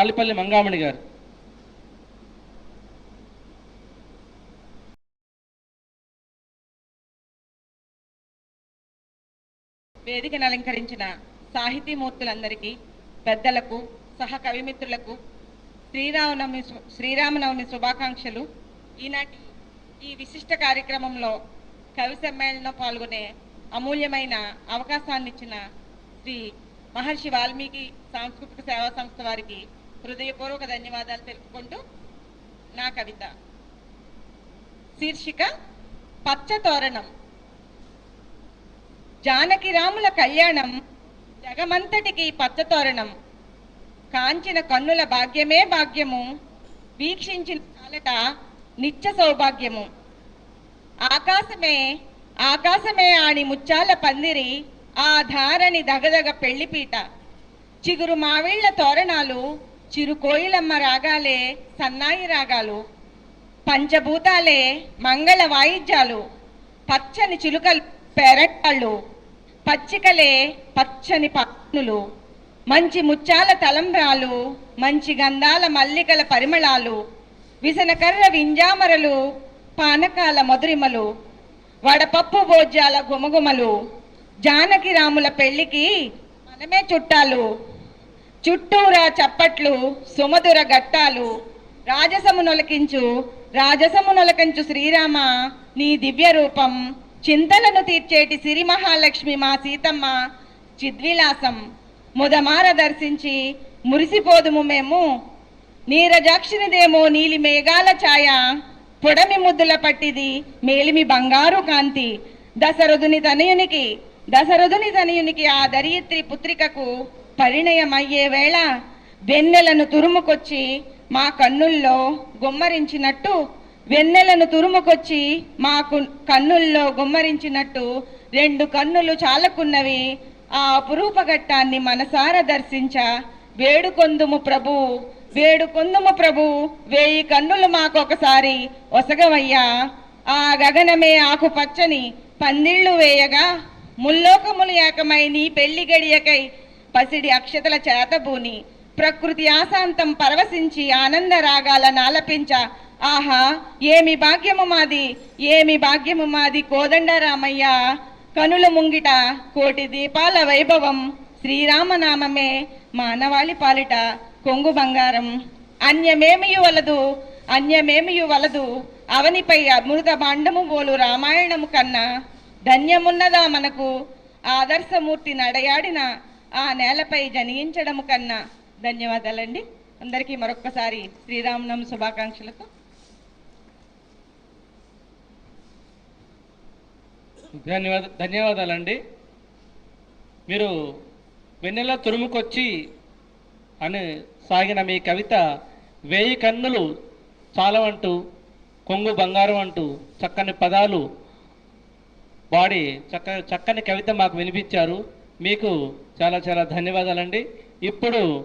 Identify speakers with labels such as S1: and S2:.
S1: ఆలిపల్లి మంగామణి గారు.
S2: వేదికను అలంకరించిన సాహితీమూర్తులందరికీ పెద్దలకు సహ కవిమిత్రులకు శ్రీరామనవమి శ్రీరామనవమి శుభాకాంక్షలు. ఈనాటి ఈ విశిష్ట కార్యక్రమంలో కవి సమ్మేళనంలో పాల్గొనే అమూల్యమైన అవకాశాన్ని ఇచ్చిన శ్రీ మహర్షి వాల్మీకి సాంస్కృతిక సేవా సంస్థ వారికి హృదయపూర్వక ధన్యవాదాలు తెలుపుకుంటూ నా కవిత. శీర్షిక పచ్చతోరణం. జానకి రాముల కళ్యాణం జగమంతటికి పచ్చతోరణం. కాంచిన కన్నుల భాగ్యమే భాగ్యము వీక్షించిన చాలట నిత్య సౌభాగ్యము. ఆకాశమే ఆకాశమే ఆని ముచ్చాల పందిరి ఆ ధారని దగదగ పెళ్ళిపీట. చిగురు మావిళ్ళ తోరణాలు చిరుకోయిలమ్మ రాగాలే సన్నాయి రాగాలు పంచభూతాలే మంగళ వాయిద్యాలు పచ్చని చిలుకలు పెరటాళ్ళు పచ్చికలే పచ్చని పన్నులు మంచి ముత్యాల తలంబ్రాలు మంచి గంధాల మల్లికల పరిమళాలు విసనకర్ర వింజామరలు పానకాల మధురిమలు వడపప్పు భోజ్యాల గుమగుమలు జానకి రాముల పెళ్ళికి మనమే చుట్టాలు. చుట్టూరా చప్పట్లు సుమధుర గట్టాలు రాజసము నొలకించు రాజసము నొలకించు శ్రీరామ నీ దివ్య రూపం చింతలను తీర్చేటి సిరి మహాలక్ష్మి మా సీతమ్మ చిద్విలాసం ముదమార దర్శించి మురిసిపోదుము మేము. నీరజాక్షినిదేమో నీలి మేఘాల ఛాయ పొడమి ముద్దుల పట్టిది మేలిమి బంగారు కాంతి. దశరథుని తనయునికి దశరథుని తనయునికి ఆ దరియిత్రి పుత్రికకు పరిణయమయ్యే వేళ వెన్నెలను తురుముకొచ్చి మా కన్నుల్లో గుమ్మరించినట్టు వెన్నెలను తురుముకొచ్చి మా కన్నుల్లో గుమ్మరించినట్టు రెండు కన్నులు చాలకున్నవి. ఆ అపురూపఘట్టాన్ని మనసార దర్శించ. వేడుకొందుము ప్రభు వేడుకొందుము ప్రభు వేయి కన్నులు మాకొకసారి ఒసగవయ్యా. ఆ గగనమే ఆకుపచ్చని పందిళ్ళు వేయగా ముల్లోకములు ఏకమై నీ పెళ్ళి గడియకై పసిడి అక్షతల చేతబూని ప్రకృతి ఆశాంతం పరవశించి ఆనంద రాగాల నాలపించ. ఆహా ఏమి భాగ్యము మాది ఏమి భాగ్యము మాది కోదండరామయ్య కనుల ముంగిట కోటి దీపాల వైభవం శ్రీరామనామమే మానవాళి పాలిట కొంగు బంగారం. అన్యమేమియు వలదు అన్యమేమియు వలదు అవనిపై అమృత భాండము పోలు రామాయణము కన్నా ధన్యమున్నదా మనకు ఆదర్శమూర్తి నడయాడిన ఆ నేలపై జనించడము కన్నా ధన్యవాదాలండి. అందరికీ మరొక్కసారి శ్రీరామనం శుభాకాంక్షలతో
S1: ధన్యవాద ధన్యవాదాలండి. మీరు వెన్నెల తురుముకొచ్చి అని సాగిన మీ కవిత వేయి కన్నులు చాలవంటూ కొంగు బంగారం అంటూ చక్కని పదాలు వాడి చక్క చక్కని కవిత మాకు వినిపించారు. మీకు చాలా చాలా ధన్యవాదాలండి. ఇప్పుడు